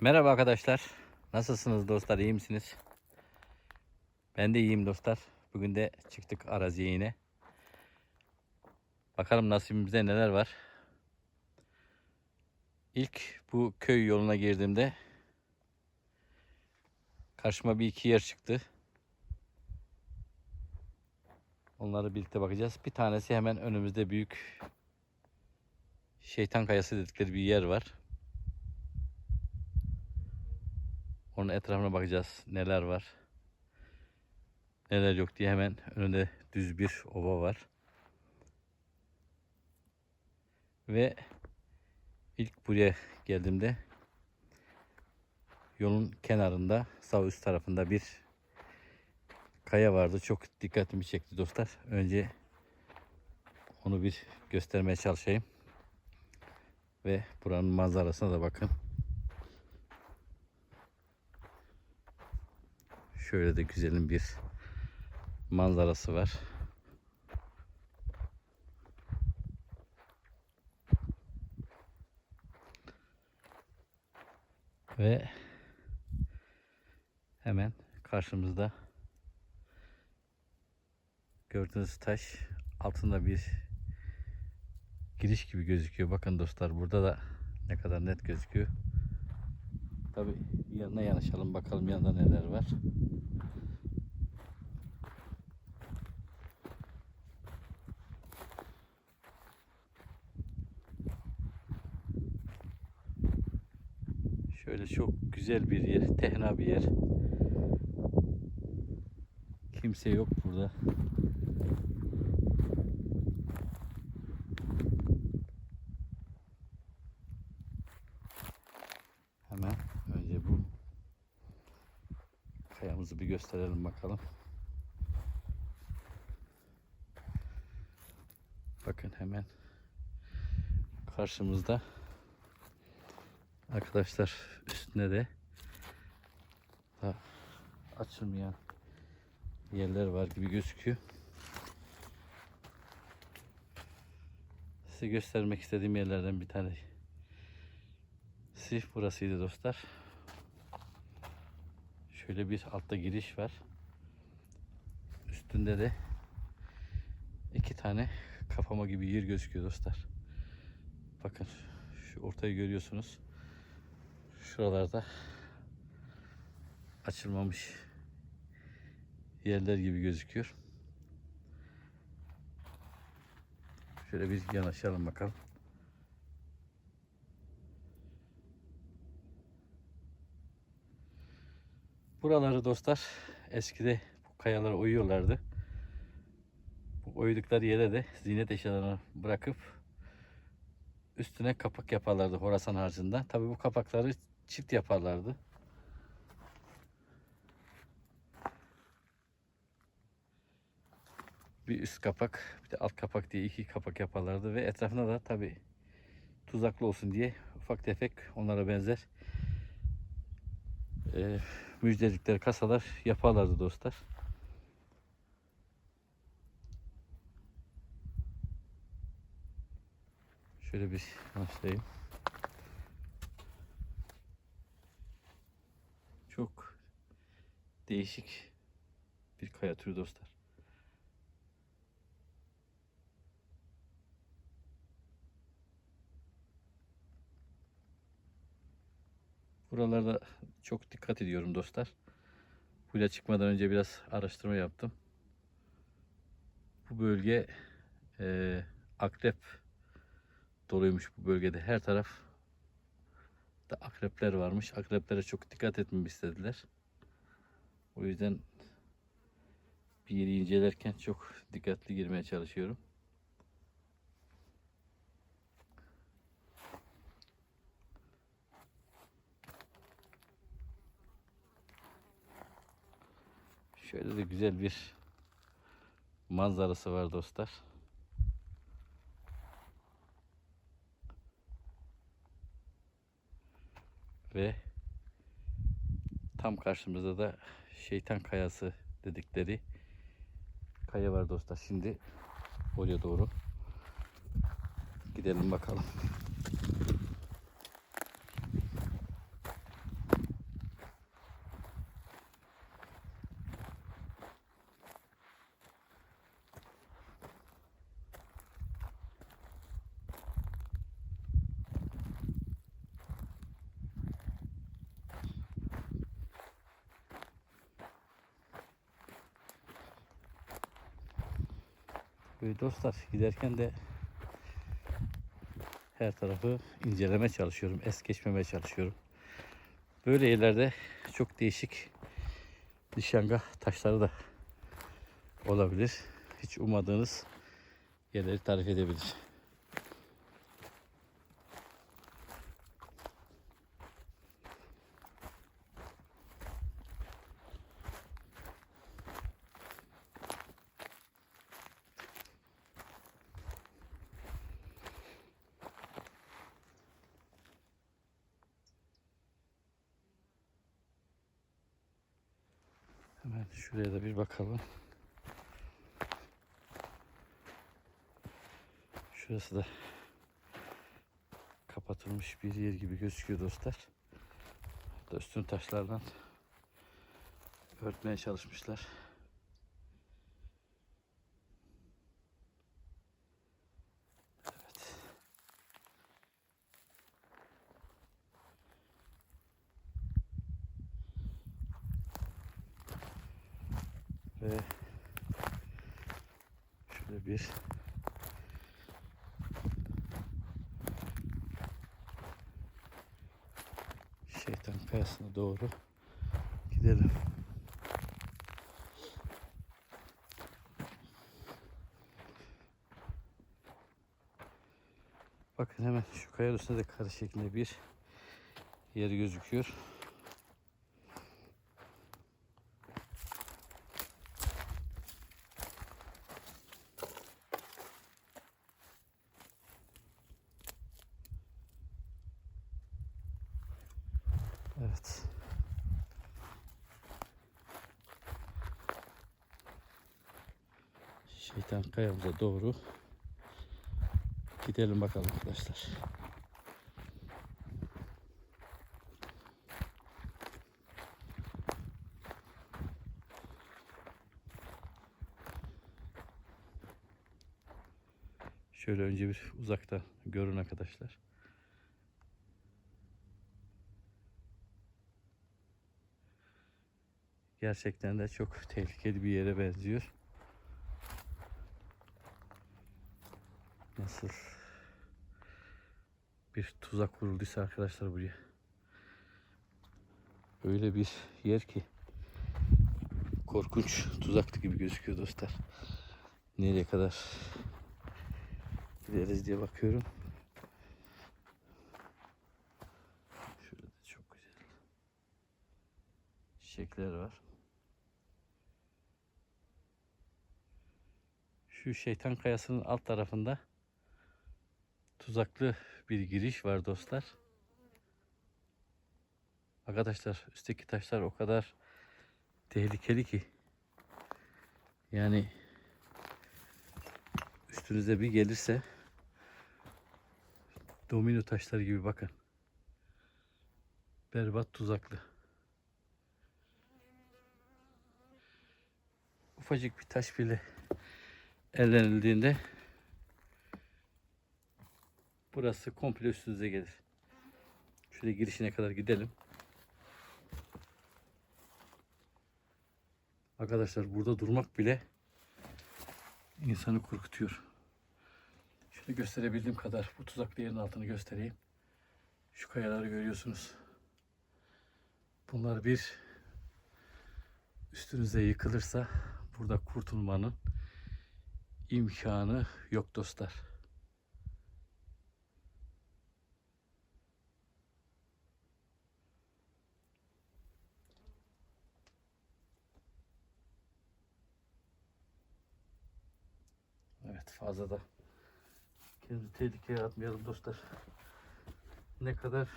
Merhaba arkadaşlar. Nasılsınız dostlar? İyi misiniz? Ben de iyiyim dostlar. Bugün de çıktık araziye yine. Bakalım nasibimizde neler var. İlk bu köy yoluna girdiğimde karşıma bir iki yer çıktı. Onları birlikte bakacağız. Bir tanesi hemen önümüzde büyük şeytan kayası dedikleri bir yer var. Onun etrafına bakacağız. Neler var. Neler yok diye hemen önünde düz bir ova var. Ve ilk buraya geldiğimde yolun kenarında sağ üst tarafında bir kaya vardı. Çok dikkatimi çekti dostlar. Önce onu bir göstermeye çalışayım. Ve buranın manzarasına da bakın. Şöyle de güzelim bir manzarası var. Ve hemen karşımızda gördüğünüz taş altında bir giriş gibi gözüküyor. Bakın dostlar burada da ne kadar net gözüküyor. Tabi yanına yanaşalım bakalım yanında neler var. Şöyle çok güzel bir yer, tehna bir yer. Kimse yok burada. Hemen önce bu kayamızı bir gösterelim bakalım. Bakın hemen karşımızda arkadaşlar üstünde de açılmayan yerler var gibi gözüküyor. Size göstermek istediğim yerlerden bir tane Sif burasıydı dostlar. Şöyle bir altta giriş var. Üstünde de iki tane kafama gibi yer gözüküyor dostlar. Bakın şu ortayı görüyorsunuz. Şuralarda açılmamış yerler gibi gözüküyor. Şöyle bir yanaşalım bakalım. Buraları dostlar eskide bu kayalara uyuyorlardı. Bu uyudukları yere de ziynet eşyalarını bırakıp üstüne kapak yaparlardı Horasan harcında. Tabi bu kapakları çift yaparlardı. Bir üst kapak, bir de alt kapak diye iki kapak yaparlardı ve etrafına da tabi tuzaklı olsun diye ufak tefek onlara benzer e, müjdelikleri kasalar yaparlardı dostlar. Şöyle bir başlayayım. Çok değişik bir kaya türü dostlar. Buralarda çok dikkat ediyorum dostlar. Buraya çıkmadan önce biraz araştırma yaptım. Bu bölge e, akrep doluymuş bu bölgede. Her taraf da akrepler varmış. Akreplere çok dikkat etmemi istediler. O yüzden bir yeri incelerken çok dikkatli girmeye çalışıyorum. Şöyle de güzel bir manzarası var dostlar. Ve tam karşımızda da şeytan kayası dedikleri kaya var dostlar. Şimdi oraya doğru gidelim bakalım. Böyle dostlar giderken de her tarafı inceleme çalışıyorum. Es geçmemeye çalışıyorum. Böyle yerlerde çok değişik nişanga taşları da olabilir. Hiç ummadığınız yerleri tarif edebilir. Hemen şuraya da bir bakalım. Şurası da kapatılmış bir yer gibi gözüküyor dostlar. Da üstün taşlardan örtmeye çalışmışlar. Evet. Ve şöyle bir şeytan kayasına doğru gidelim. Bakın hemen şu kaya üstünde de kare şeklinde bir yer gözüküyor. Evet. Şeytan kayamıza doğru gidelim bakalım arkadaşlar. Şöyle önce bir uzaktan görün arkadaşlar. Gerçekten de çok tehlikeli bir yere benziyor. Nasıl bir tuzak kurulduysa arkadaşlar buraya. Öyle bir yer ki korkunç tuzaktı gibi gözüküyor dostlar. Nereye kadar gideriz diye bakıyorum. Şurada da çok güzel çiçekler var. Şu şeytan kayasının alt tarafında tuzaklı bir giriş var dostlar. Arkadaşlar üstteki taşlar o kadar tehlikeli ki yani üstünüze bir gelirse domino taşları gibi bakın. Berbat tuzaklı. Ufacık bir taş bile ellenildiğinde burası komple üstünüze gelir. Şöyle girişine kadar gidelim. Arkadaşlar burada durmak bile insanı korkutuyor. Şöyle gösterebildiğim kadar bu tuzaklı yerin altını göstereyim. Şu kayaları görüyorsunuz. Bunlar bir üstünüze yıkılırsa burada kurtulmanın imkanı yok dostlar. Evet fazla da kendimizi tehlikeye atmayalım dostlar. Ne kadar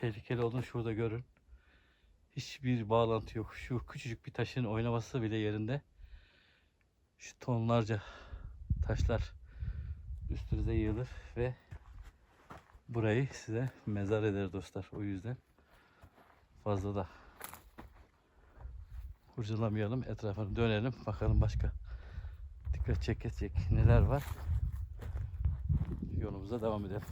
tehlikeli olduğunu şurada görün. Hiçbir bağlantı yok. Şu küçücük bir taşın oynaması bile yerinde. Şu tonlarca taşlar üstünüze yığılır ve burayı size mezar eder dostlar. O yüzden fazla da kurcalamayalım. Etrafını dönelim. Bakalım başka dikkat çekecek neler var. Yolumuza devam edelim.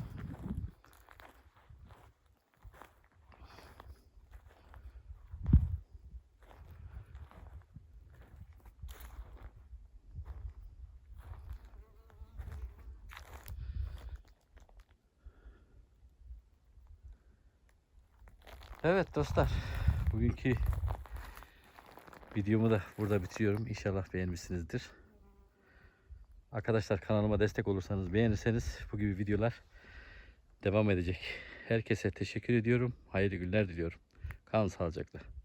Evet dostlar, bugünkü videomu da burada bitiriyorum. İnşallah beğenmişsinizdir. Arkadaşlar kanalıma destek olursanız beğenirseniz bu gibi videolar devam edecek. Herkese teşekkür ediyorum. Hayırlı günler diliyorum. Kalın sağlıcakla.